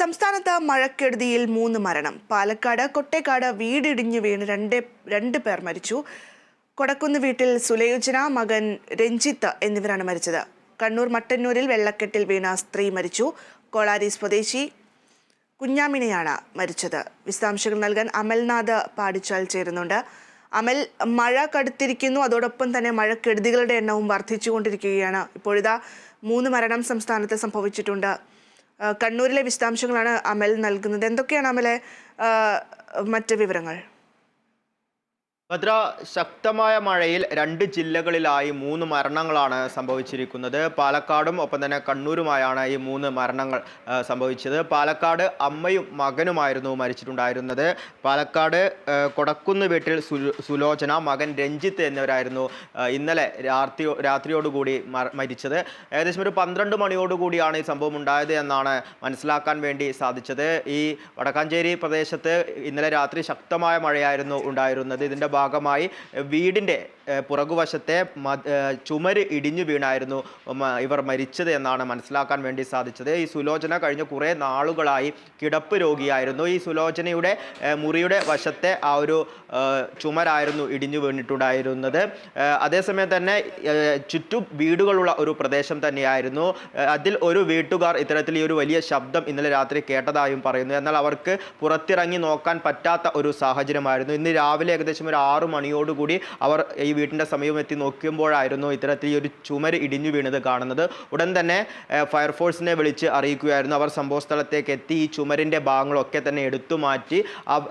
സംസ്ഥാനത്ത് മഴക്കെടുതിയിൽ മൂന്ന് മരണം. പാലക്കാട് കൊട്ടേക്കാട് വീടിടിഞ്ഞു വീണ് രണ്ട് രണ്ട് പേർ മരിച്ചു. കൊടക്കുന്ന് വീട്ടിൽ സുലയോജന മകൻ രഞ്ജിത്ത് എന്നിവരാണ് മരിച്ചത്. കണ്ണൂർ മട്ടന്നൂരിൽ വെള്ളക്കെട്ടിൽ വീണ സ്ത്രീ മരിച്ചു. കോളാരി സ്വദേശി കുഞ്ഞാമിനെയാണ് മരിച്ചത്. വിശദാംശങ്ങൾ നൽകാൻ അമൽനാഥ് പാടിച്ചാൽ ചേരുന്നുണ്ട്. അമൽ മഴ കടുത്തിരിക്കുന്നു. അതോടൊപ്പം തന്നെ മഴക്കെടുതികളുടെ എണ്ണവും വർദ്ധിച്ചുകൊണ്ടിരിക്കുകയാണ്. ഇപ്പോഴിതാ മൂന്ന് മരണം സംസ്ഥാനത്ത് സംഭവിച്ചിട്ടുണ്ട്. കണ്ണൂരിലെ വിശദാംശങ്ങളാണ് അമൽ നൽകുന്നത്. എന്തൊക്കെയാണ് അമലെ മറ്റ് വിവരങ്ങൾ? ഭദ്ര ശക്തമായ മഴയിൽ രണ്ട് ജില്ലകളിലായി മൂന്ന് മരണങ്ങളാണ് സംഭവിച്ചിരിക്കുന്നത്. പാലക്കാടും ഒപ്പം തന്നെ കണ്ണൂരുമായാണ് ഈ മൂന്ന് മരണങ്ങൾ സംഭവിച്ചത്. പാലക്കാട് അമ്മയും മകനുമായിരുന്നു മരിച്ചിട്ടുണ്ടായിരുന്നത്. പാലക്കാട് കൊടക്കുന്ന് വീട്ടിൽ സുലോചന മകൻ രഞ്ജിത്ത് എന്നിവരായിരുന്നു ഇന്നലെ രാത്രി രാത്രിയോടുകൂടി മരിച്ചത്. ഏകദേശം ഒരു പന്ത്രണ്ട് മണിയോടുകൂടിയാണ് ഈ സംഭവം ഉണ്ടായത് എന്നാണ് മനസ്സിലാക്കാൻ വേണ്ടി സാധിച്ചത്. ഈ വടക്കാഞ്ചേരി പ്രദേശത്ത് ഇന്നലെ രാത്രി ശക്തമായ മഴയായിരുന്നു ഉണ്ടായിരുന്നത്. ഇതിന്റെ ഭാഗമായി വീടിന്റെ പുറകുവശത്തെ ചുമര് ഇടിഞ്ഞു വീണായിരുന്നു ഇവർ മരിച്ചത് എന്നാണ് മനസ്സിലാക്കാൻ വേണ്ടി സാധിച്ചത്. ഈ സുലോചന കഴിഞ്ഞ കുറേ നാളുകളായി കിടപ്പ് രോഗിയായിരുന്നു. ഈ സുലോചനയുടെ മുറിയുടെ വശത്തെ ആ ഒരു ചുമരായിരുന്നു ഇടിഞ്ഞു വീണിട്ടുണ്ടായിരുന്നത്. അതേസമയം തന്നെ ചുറ്റും വീടുകളുള്ള ഒരു പ്രദേശം തന്നെയായിരുന്നു. അതിൽ ഒരു വീട്ടുകാർ ഇത്തരത്തിൽ ഈ ഒരു വലിയ ശബ്ദം ഇന്നലെ രാത്രി കേട്ടതായും പറയുന്നു. എന്നാൽ അവർക്ക് പുറത്തിറങ്ങി നോക്കാൻ പറ്റാത്ത ഒരു സാഹചര്യമായിരുന്നു. ഇന്ന് രാവിലെ ഏകദേശം ഒരു ആറു മണിയോടുകൂടി അവർ ഈ വീട്ടിന്റെ സമീപം എത്തി നോക്കുമ്പോഴായിരുന്നു ഇത്തരത്തിൽ ഒരു ചുമര് ഇടിഞ്ഞു വീണത് കാണുന്നത്. ഉടൻ തന്നെ ഫയർഫോഴ്സിനെ വിളിച്ച് അറിയിക്കുകയായിരുന്നു. അവർ സംഭവ സ്ഥലത്തേക്ക് എത്തി ഈ ചുമരിന്റെ ഭാഗങ്ങളൊക്കെ തന്നെ എടുത്തു മാറ്റി.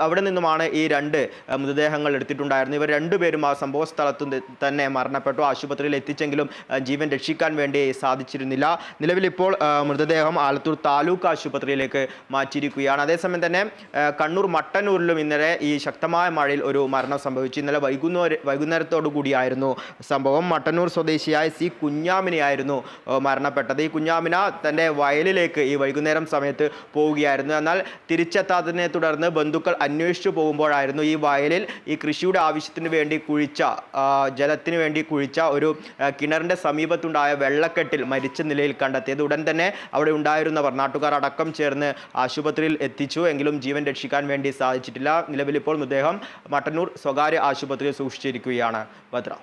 അവിടെ നിന്നുമാണ് ഈ രണ്ട് മൃതദേഹങ്ങൾ എടുത്തിട്ടുണ്ടായിരുന്നു ഇവർ രണ്ടുപേരും ആ സംഭവ സ്ഥലത്തു തന്നെ മരണപ്പെട്ടു. ആശുപത്രിയിൽ എത്തിച്ചെങ്കിലും ജീവൻ രക്ഷിക്കാൻ വേണ്ടി സാധിച്ചിരുന്നില്ല. നിലവിലിപ്പോൾ മൃതദേഹം ആലത്തൂർ താലൂക്ക് ആശുപത്രിയിലേക്ക് മാറ്റിയിരിക്കുകയാണ്. അതേസമയം തന്നെ കണ്ണൂർ മട്ടന്നൂരിലും ഇന്നലെ ഈ ശക്തമായ മഴയിൽ ഒരു മരണം സംഭവിച്ചു. ഇന്നലെ വൈകുന്നേര വൈകുന്നേരത്തോടു കൂടിയായിരുന്നു സംഭവം. മട്ടന്നൂർ സ്വദേശിയായ സി കുഞ്ഞാമിനെയായിരുന്നു മരണപ്പെട്ടത്. ഈ കുഞ്ഞാമിന തന്റെ വയലിലേക്ക് ഈ വൈകുന്നേരം സമയത്ത് പോവുകയായിരുന്നു. എന്നാൽ തിരിച്ചെത്താത്തതിനെ തുടർന്ന് ബന്ധുക്കൾ അന്വേഷിച്ചു പോകുമ്പോഴായിരുന്നു ഈ വയലിൽ ഈ കൃഷിയുടെ ആവശ്യത്തിന് വേണ്ടി കുഴിച്ച ജലത്തിന് വേണ്ടി കുഴിച്ച ഒരു കിണറിന്റെ സമീപത്തുണ്ടായ വെള്ളക്കെട്ടിൽ മരിച്ച നിലയിൽ കണ്ടെത്തിയത്. ഉടൻ തന്നെ അവിടെ ഉണ്ടായിരുന്നവർ നാട്ടുകാർ അടക്കം ചേർന്ന് ആശുപത്രിയിൽ എത്തിച്ചു. എങ്കിലും ജീവൻ രക്ഷിക്കാൻ വേണ്ടി സാധിച്ചിട്ടില്ല. നിലവിൽ ഇപ്പോൾ മൃതദേഹം മട്ടന്നൂർ സ്വകാര്യ ആശുപത്രിയിൽ സൂക്ഷിച്ചിരിക്കുകയാണ് ഭദ്ര.